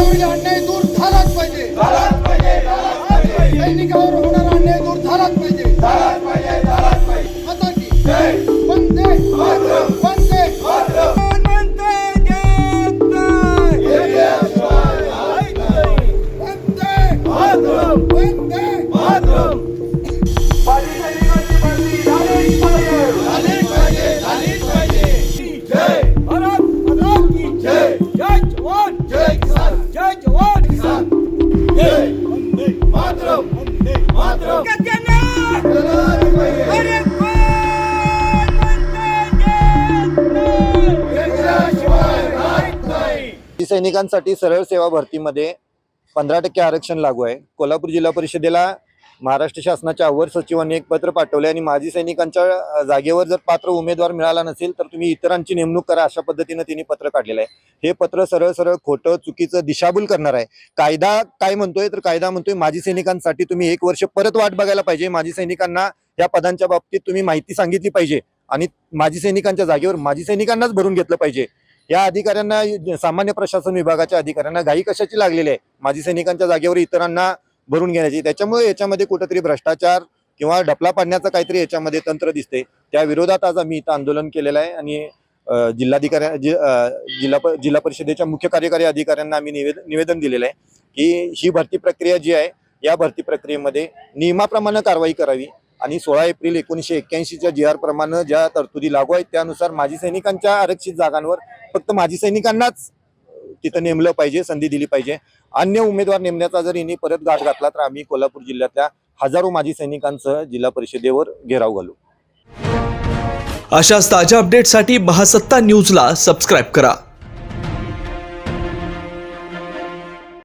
अन्याय दूर झालाच पाहिजे. सैनिकावर सैनिकांसाठी सरळ सेवा भरतीमध्ये पंधरा टक्के आरक्षण लागू आहे. कोल्हापूर जिल्हा परिषदेला महाराष्ट्र शासनाच्या अवर सचिवांनी एक पत्र पाठवले आणि माजी सैनिकांच्या जागेवर जर पात्र उमेदवार मिळाला नसेल तर तुम्ही इतरांची नेमणूक करा अशा पद्धतीनं त्यांनी पत्र काढलेलं आहे. हे पत्र सरळ सरळ खोटं चुकीचं दिशाभूल करणार आहे. कायदा काय म्हणतोय तर कायदा म्हणतोय माजी सैनिकांसाठी तुम्ही एक वर्ष परत वाट बघायला पाहिजे. माजी सैनिकांना या पदांच्या बाबतीत तुम्ही माहिती सांगितली पाहिजे आणि माजी सैनिकांच्या जागेवर माजी सैनिकांनाच भरून घेतलं पाहिजे. या अधिकाऱ्यांना सामान्य प्रशासन विभागाच्या अधिकाऱ्यांना घाई कशाची लागलेली आहे? माजी सैनिकांच्या जागेवर इतरांना भरून घेण्याची. त्याच्यामुळे याच्यामध्ये कुठंतरी भ्रष्टाचार किंवा डपला पाडण्याचं काहीतरी याच्यामध्ये तंत्र दिसते त्या विरोधात आज आम्ही इथं आंदोलन केलेलं आहे आणि अ, जिल्हाधिकाऱ्या जि- जिल्हा जिल्हा परिषदेच्या मुख्य कार्यकारी अधिकाऱ्यांना आम्ही निवेदन निवेदन दिलेलं आहे की ही भरती प्रक्रिया जी आहे या भरती प्रक्रियेमध्ये नियमाप्रमाणे कारवाई करावी आणि सोळा एप्रिल एकोणीसशे एक्क्याऐंशीच्या जी आर प्रमाणे ज्या तरतुदी लागू आहेत त्यानुसार माजी सैनिकांच्या आरक्षित जागांवर फक्त माजी सैनिकांनाच तिथं नेमलं पाहिजे संधी दिली पाहिजे. अन्य उमेदवार नेमण्याचा जर यांनी परत गाठ घातला तर आम्ही कोल्हापूर जिल्ह्यातल्या हजारो माजी सैनिकांसह जिल्हा परिषदेवर घेराव घालू. अशाच ताज्या अपडेटसाठी महासत्ता न्यूजला सबस्क्राईब करा.